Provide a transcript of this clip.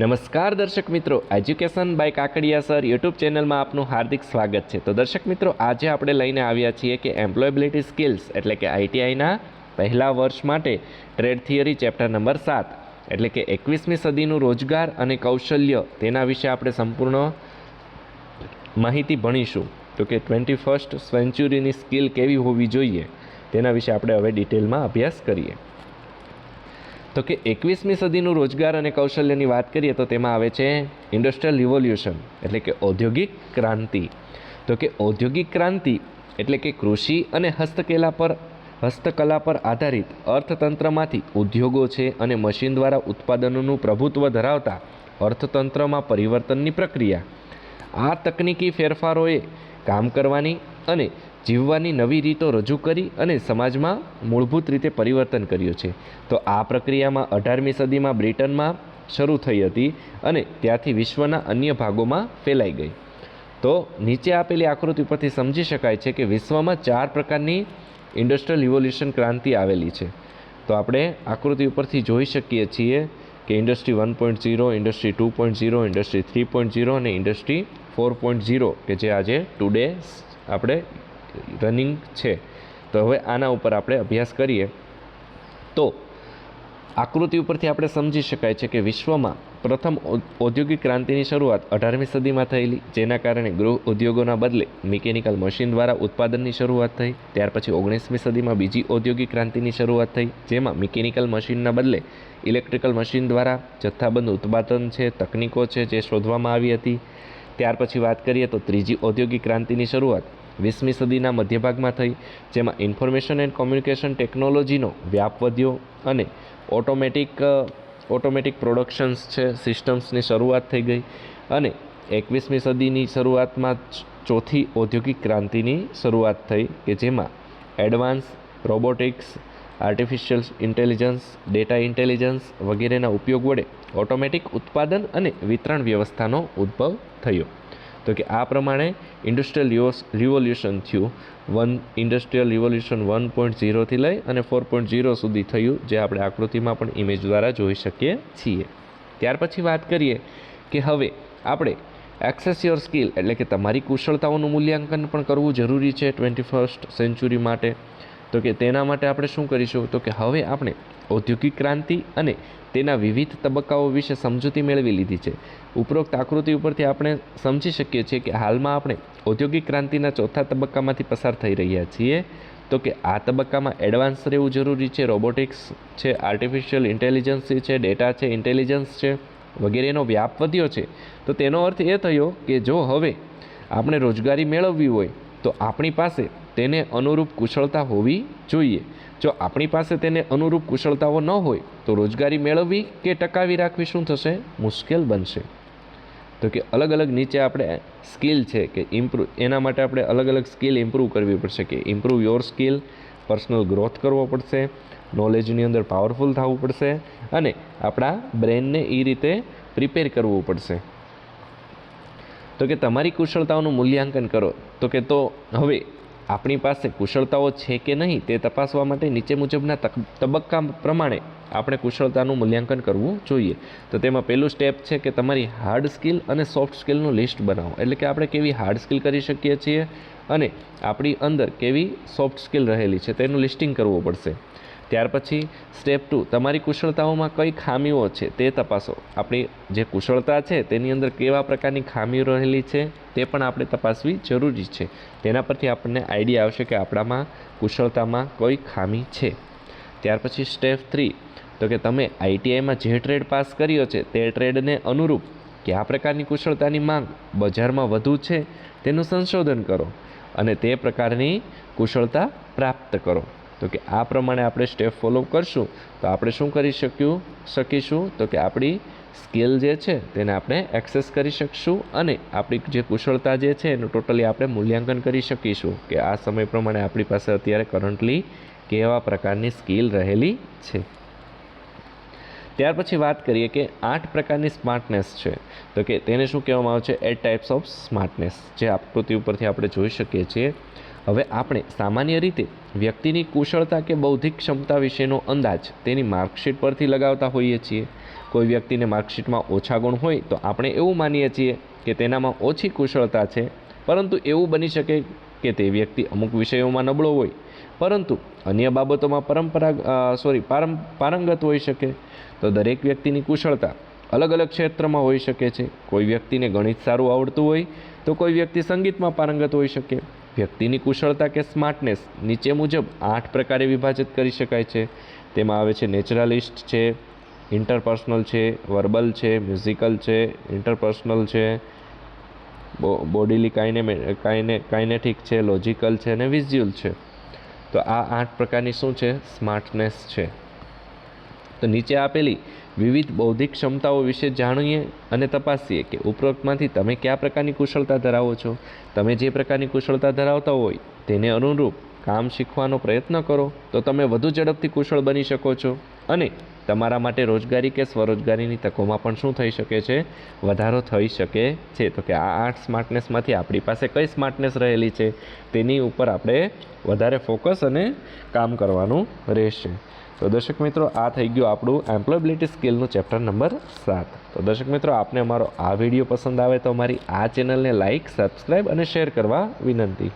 નમસ્કાર દર્શક મિત્રો. Education by Kakadiya sir YouTube ચેનલમાં આપનું હાર્દિક સ્વાગત છે. તો દર્શક મિત્રો, આજે આપણે લઈને આવ્યા છીએ કે એમ્પ્લોયબિલિટી સ્કિલ્સ એટલે કે આઈટીઆઈના પહેલા વર્ષ માટે ટ્રેડ થિયરી ચેપ્ટર નંબર સાત એટલે કે એકવીસમી સદીનું રોજગાર અને કૌશલ્ય તેના વિશે આપણે સંપૂર્ણ માહિતી ભણીશું. તો કે ટ્વેન્ટી ફર્સ્ટ સેન્ચુરીની સ્કિલ કેવી હોવી જોઈએ તેના વિશે આપણે હવે ડિટેલમાં અભ્યાસ કરીએ. તો કે એકવીસમી સદીનું રોજગાર અને કૌશલ્યની વાત કરીએ તો તેમાં આવે છે ઇન્ડસ્ટ્રીયલ રિવોલ્યુશન એટલે કે ઔદ્યોગિક ક્રાંતિ. તો કે ઔદ્યોગિક ક્રાંતિ એટલે કે કૃષિ અને હસ્તકલા પર હસ્તકલા પર આધારિત અર્થતંત્રમાંથી ઉદ્યોગો છે અને મશીન દ્વારા ઉત્પાદનોનું પ્રભુત્વ ધરાવતા અર્થતંત્રમાં પરિવર્તનની પ્રક્રિયા. આ તકનીકી ફેરફારોએ કામ કરવાની અને જીવવાની નવી રીતો રજૂ કરી અને સમાજમાં મૂળભૂત રીતે પરિવર્તન કર્યું છે. તો આ પ્રક્રિયામાં અઢારમી સદીમાં બ્રિટનમાં શરૂ થઈ હતી અને ત્યાંથી વિશ્વના અન્ય ભાગોમાં ફેલાઈ ગઈ. તો નીચે આપેલી આકૃતિ પરથી સમજી શકાય છે કે વિશ્વમાં ચાર પ્રકારની ઇન્ડસ્ટ્રીયલ રિવોલ્યુશન ક્રાંતિ આવેલી છે. તો આપણે આકૃતિ ઉપરથી જોઈ શકીએ છીએ કે industry one point zero, industry two point zero, industry three point zero અને ઇન્ડસ્ટ્રી ફોર પોઈન્ટ ઝીરો, કે જે આજે ટુડે આપણે રનિંગ છે. તો હવે આના ઉપર આપણે અભ્યાસ કરીએ. તો આકૃતિ ઉપરથી આપણે સમજી શકાય છે કે વિશ્વમાં પ્રથમ ઔદ્યોગિક ક્રાંતિની શરૂઆત અઢારમી સદીમાં થયેલી, જેના કારણે ગૃહ ઉદ્યોગોના બદલે મિકેનિકલ મશીન દ્વારા ઉત્પાદનની શરૂઆત થઈ. ત્યાર પછી ઓગણીસમી સદીમાં બીજી ઔદ્યોગિક ક્રાંતિની શરૂઆત થઈ, જેમાં મિકેનિકલ મશીનના બદલે ઇલેક્ટ્રિકલ મશીન દ્વારા જથ્થાબંધ ઉત્પાદન છે, તકનીકો છે જે શોધવામાં આવી હતી. ત્યાર પછી વાત કરીએ તો ત્રીજી ઔદ્યોગિક ક્રાંતિની શરૂઆત. વીસમી સદીના મધ્યભાગમાં થઈ, જેમાં ઇન્ફોર્મેશન એન્ડ કોમ્યુનિકેશન ટેકનોલોજીનો વ્યાપ વધ્યો અને ઓટોમેટિક ઓટોમેટિક પ્રોડક્શન્સ છે સિસ્ટમ્સની શરૂઆત થઈ ગઈ અને એકવીસમી સદીની શરૂઆતમાં ચોથી ઔદ્યોગિક ક્રાંતિની શરૂઆત થઈ કે જેમાં advance robotics artificial intelligence data intelligence વગેરેના ઉપયોગ વડે ઓટોમેટિક ઉત્પાદન અને વિતરણ વ્યવસ્થાનો ઉદ્ભવ થયો. તો કે આ પ્રમાણે ઇન્ડસ્ટ્રીયલ રિવોલ્યુશન થયું. One, industrial revolution one point ઝીરોથી લઈ અને ફોર પોઈન્ટ ઝીરો સુધી થયું, જે આપણે આકૃતિમાં પણ ઇમેજ દ્વારા જોઈ શકીએ છીએ. ત્યાર પછી વાત કરીએ કે હવે આપણે એક્સેસ યોર સ્કિલ એટલે કે તમારી કુશળતાઓનું મૂલ્યાંકન પણ કરવું જરૂરી છે ટ્વેન્ટી ફર્સ્ટ સેન્ચુરી માટે. તો કે તેના માટે આપણે શું કરીશું? તો કે હવે આપણે ઔદ્યોગિક ક્રાંતિ અને તેના વિવિધ તબક્કાઓ વિશે સમજૂતી મેળવી લીધી છે. ઉપરોક્ત આકૃતિ ઉપરથી આપણે સમજી શકીએ છીએ કે હાલમાં આપણે ઔદ્યોગિક ક્રાંતિના ચોથા તબક્કામાંથી પસાર થઈ રહ્યા છીએ. તો કે આ તબક્કામાં એડવાન્સ રહેવું જરૂરી છે રોબોટિક્સ છે આર્ટિફિશિયલ ઇન્ટેલિજન્સ છે ડેટા છે ઇન્ટેલિજન્સ છે, વગેરેનો વ્યાપ વધ્યો છે. તો તેનો અર્થ એ થયો કે જો હવે આપણે રોજગારી મેળવવી હોય, તો આપણી પાસે તેને અનુરૂપ કુશળતા હોવી જોઈએ. જો આપણી પાસે તેને અનુરૂપ કુશળતાઓ ન હોય, તો રોજગારી મેળવવી કે ટકાવી રાખવી શું થશે? મુશ્કેલ બનશે. તો કે અલગ અલગ નીચે આપણે સ્કિલ છે કે ઇમ્પ્રૂવ એના માટે આપણે અલગ અલગ સ્કિલ ઇમ્પ્રૂવ કરવી પડશે કે improve your skill, personal growth કરવો પડશે, નોલેજની અંદર પાવરફુલ થવું પડશે અને આપણા બ્રેનને એ રીતે પ્રિપેર કરવું પડશે. તો કે તમારી કુશળતાઓનું મૂલ્યાંકન કરો. તો કે તો હવે આપણી પાસે કુશળતાઓ છે કે નહીં તે તપાસવા માટે નીચે મુજબના તબક્કા પ્રમાણે આપણે કુશળતાનું મૂલ્યાંકન કરવું જોઈએ. તો તેમાં પહેલું સ્ટેપ છે કે તમારી હાર્ડ સ્કિલ અને સોફ્ટ સ્કિલનું લિસ્ટ બનાવો. એટલે કે આપણે કેવી હાર્ડ સ્કિલ કરી શકીએ છીએ અને આપણી અંદર કેવી સોફ્ટ સ્કિલ રહેલી છે તેનું લિસ્ટિંગ કરવું પડશે. ત્યાર પછી સ્ટેપ ટુ તમારી કુશળતાઓમાં કઈ ખામીઓ છે તે તપાસો. આપણી જે કુશળતા છે તેની અંદર કેવા પ્રકારની ખામીઓ રહેલી છે તે પણ આપણે તપાસવી જરૂરી છે. તેના પરથી આપણને આઈડિયા આવશે કે આપણામાં કુશળતામાં કોઈ ખામી છે. ત્યાર પછી સ્ટેપ થ્રી તો કે તમે આઈટીઆઈમાં જે ટ્રેડ પાસ કર્યો છે તે ટ્રેડને અનુરૂપ કયા પ્રકારની કુશળતાની માંગ બજારમાં વધુ છે તેનું સંશોધન કરો અને તે પ્રકારની કુશળતા પ્રાપ્ત કરો. તો કે આ પ્રમાણે આપણે સ્ટેપ ફોલો કરશું, તો આપણે શું કરી શક્યું, શકીશું? તો કે આપણી સ્કિલ જે છે તેને આપણે એક્સેસ કરી શકશું અને આપણી જે કુશળતા જે છે એનું ટોટલી આપણે મૂલ્યાંકન કરી શકીશું કે આ સમય પ્રમાણે આપણી પાસે અત્યારે કરન્ટલી કેવા પ્રકારની સ્કિલ રહેલી છે. ત્યાર પછી વાત કરીએ કે આઠ પ્રકારની સ્માર્ટનેસ છે. તો કે તેને શું કહેવામાં આવે છે? એટ ટાઈપ્સ ઓફ સ્માર્ટનેસ જે આકૃતિ ઉપરથી આપણે જોઈ શકીએ છીએ. હવે આપણે સામાન્ય રીતે વ્યક્તિની કુશળતા કે બૌદ્ધિક ક્ષમતા વિશેનો અંદાજ તેની માર્કશીટ પરથી લગાવતા હોઈએ છીએ. કોઈ વ્યક્તિને માર્કશીટમાં ઓછા ગુણ હોય તો આપણે એવું માનીએ છીએ કે તેનામાં ઓછી કુશળતા છે. પરંતુ એવું બની શકે કે તે વ્યક્તિ અમુક વિષયોમાં નબળો હોય. પરંતુ અન્ય બાબતોમાં પરંપરા સોરી પારં, પારંગત હોઈ શકે. તો દરેક વ્યક્તિની કુશળતા અલગ અલગ ક્ષેત્રમાં હોઈ શકે છે. કોઈ વ્યક્તિને ગણિત સારું આવડતું હોય તો કોઈ વ્યક્તિ સંગીતમાં પારંગત હોઈ શકે. વ્યક્તિની કુશળતા કે સ્માર્ટનેસ નીચે મુજબ આઠ પ્રકારે વિભાજિત કરી શકાય છે. તેમાં આવે છે નેચરલિસ્ટ છે, ઇન્ટરપર્સનલ છે, વર્બલ છે, મ્યુઝિકલ છે, ઇન્ટરપર્સનલ છે બોડીલી કાઈને કાઈને કાઇનેટિક છે, લોજિકલ છે અને વિઝ્યુઅલ છે. તો આ આઠ પ્રકારની શું છે? સ્માર્ટનેસ છે. તો નીચે આપેલી વિવિધ બૌદ્ધિક ક્ષમતાઓ વિશે જાણીએ અને તપાસીએ કે ઉપરોક્તમાંથી તમે કયા પ્રકારની કુશળતા ધરાવો છો. તમે જે પ્રકારની કુશળતા ધરાવતા હોય તેને અનુરૂપ કામ શીખવાનો પ્રયત્ન કરો તો તમે વધુ ઝડપથી કુશળ બની શકો છો. અને તમારા માટે રોજગારી કે સ્વરોજગારીની તકોમાં પણ શું થઈ શકે છે? વધારો થઈ શકે છે. તો કે આ આઠ સ્માર્ટનેસમાંથી આપણી પાસે કઈ સ્માર્ટનેસ રહેલી છે? તેની ઉપર આપણે વધારે ફોકસ અને કામ કરવાનું રહેશે. તો દર્શક મિત્રો, આ થઈ ગયું આપણું એમ્પ્લોયબિલિટી સ્કિલનું ચેપ્ટર નંબર સાત. તો દર્શક મિત્રો, આપને અમારો આ વીડિયો પસંદ આવે તો અમારી આ ચેનલને લાઇક સબસ્ક્રાઈબ અને શેર કરવા વિનંતી.